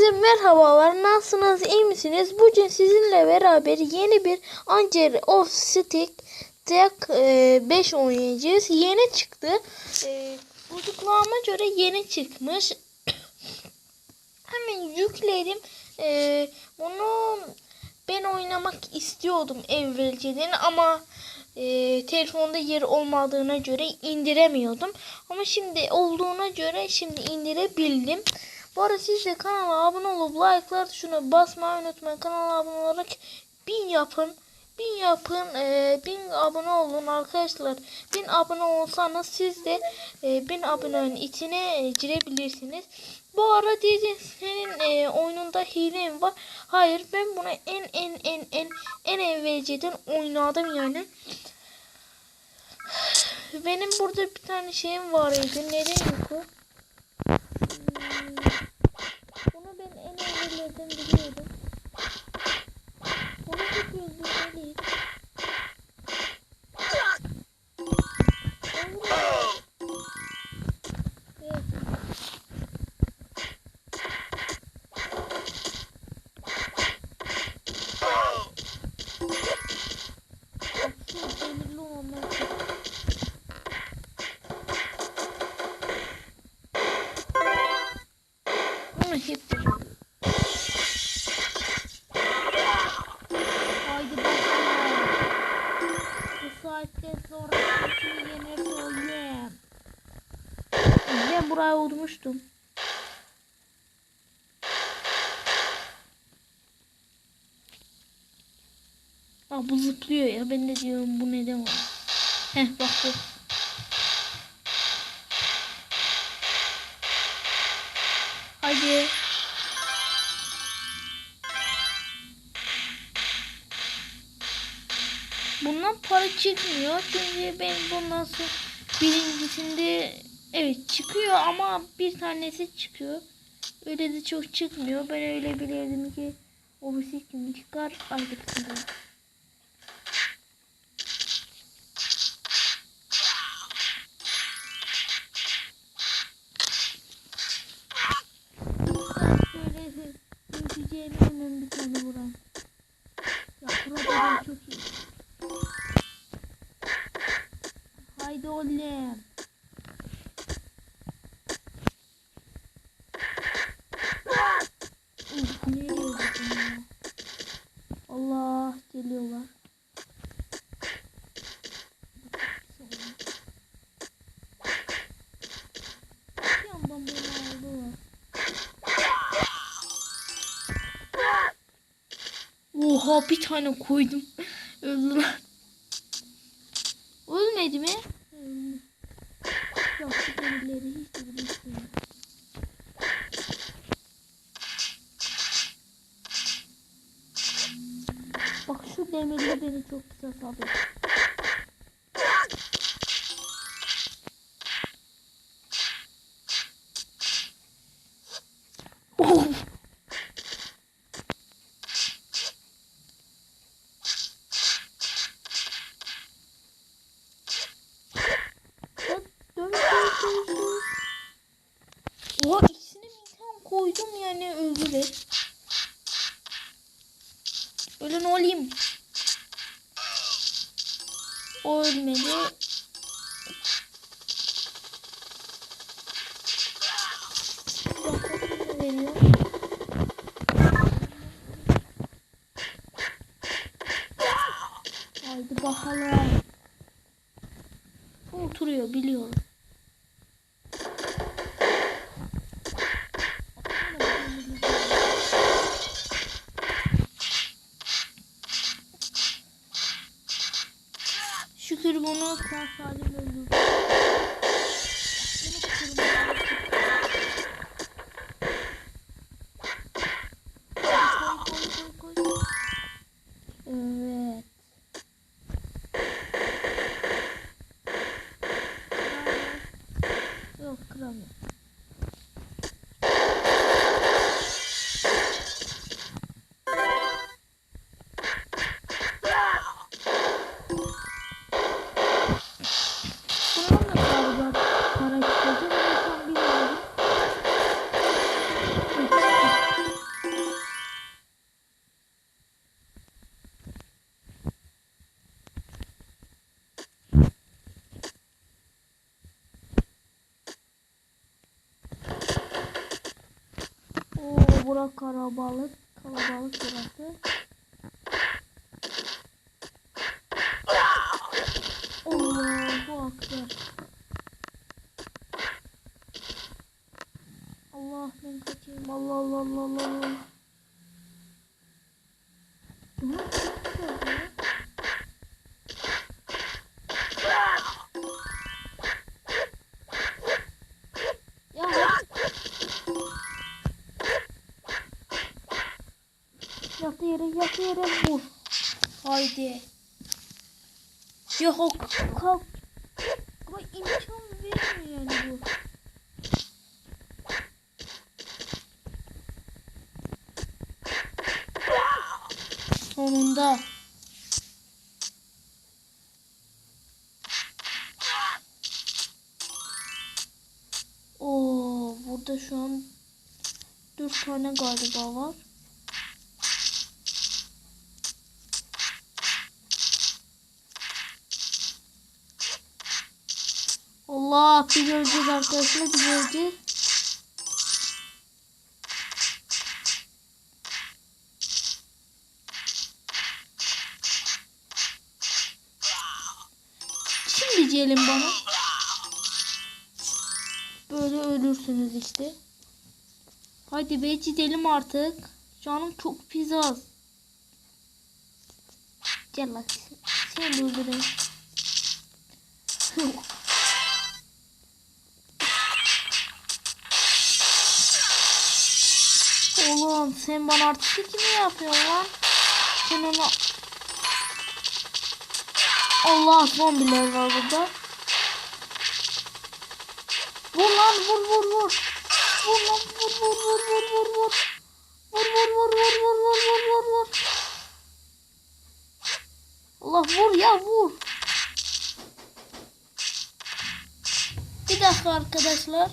Herkese merhabalar. Nasılsınız? iyi misiniz? Bugün sizinle beraber yeni bir Angel of Stick Tek 5 oynayacağız. Yeni çıktı. E, Bulduklarıma göre yeni çıkmış. Hemen yükledim. E, bunu ben oynamak istiyordum evvelceden ama e, telefonda yer olmadığına göre indiremiyordum. Ama şimdi olduğuna göre şimdi indirebildim. Bu arada siz de kanala abone olup like'lar tuşuna basmayı unutmayın. Kanala abone olarak bin yapın. Bin yapın. E, bin abone olun arkadaşlar. Bin abone olsanız siz de e, bin abonenin içine e, girebilirsiniz. Bu ara diyeceğiz senin e, oyununda hile mi var? Hayır ben bunu en en en en en evvelceden oynadım yani. Benim burada bir tane şeyim var idi. Neden yok Bunu ben en evvellerden biliyordum. Bunu bir öldürmeliyiz. Bu saatten sonra yener söyleyeyim. Ben buraya vurmuştum. Aa bu zıplıyor ya. Ben de diyorum bu neden var. Heh bak bu. Hadi. Bundan para çıkmıyor. Çünkü ben bundan sonra birincisinde evet çıkıyor ama bir tanesi çıkıyor. Öyle de çok çıkmıyor. Ben öyle biliyordum ki o bisiklet çıkar artık Oha bir tane koydum. Öldüler. Ölmedi mi? Bak şu demirler beni çok güzel salıyor. Koydum yani öldüler. Ölün olayım. O ölmedi. Haydi bakalım. Oturuyor biliyorum. Sağ salim öldürdüm. Yok kıramıyorum. Bura kalabalık. Kalabalık burası. Yere vur. Haydi. Yok kalk. Ama imkan vermiyor yani bu. Sonunda. Oo, burada şu an dört tane galiba var. Allah bir öleceğiz arkadaşlar bir öleceğiz. Şimdi diyelim bana. Böyle ölürsünüz işte. Hadi be gidelim artık. Canım çok pis az. Gel lan. Seni öldüreyim. Sen bana artistik mi yapıyorsun lan? Sen ona... Allah zombiler var burada. Vur lan vur vur vur. Vur lan vur vur vur vur vur vur. Vur vur vur vur vur vur vur vur vur. Allah vur ya vur. Bir dakika arkadaşlar.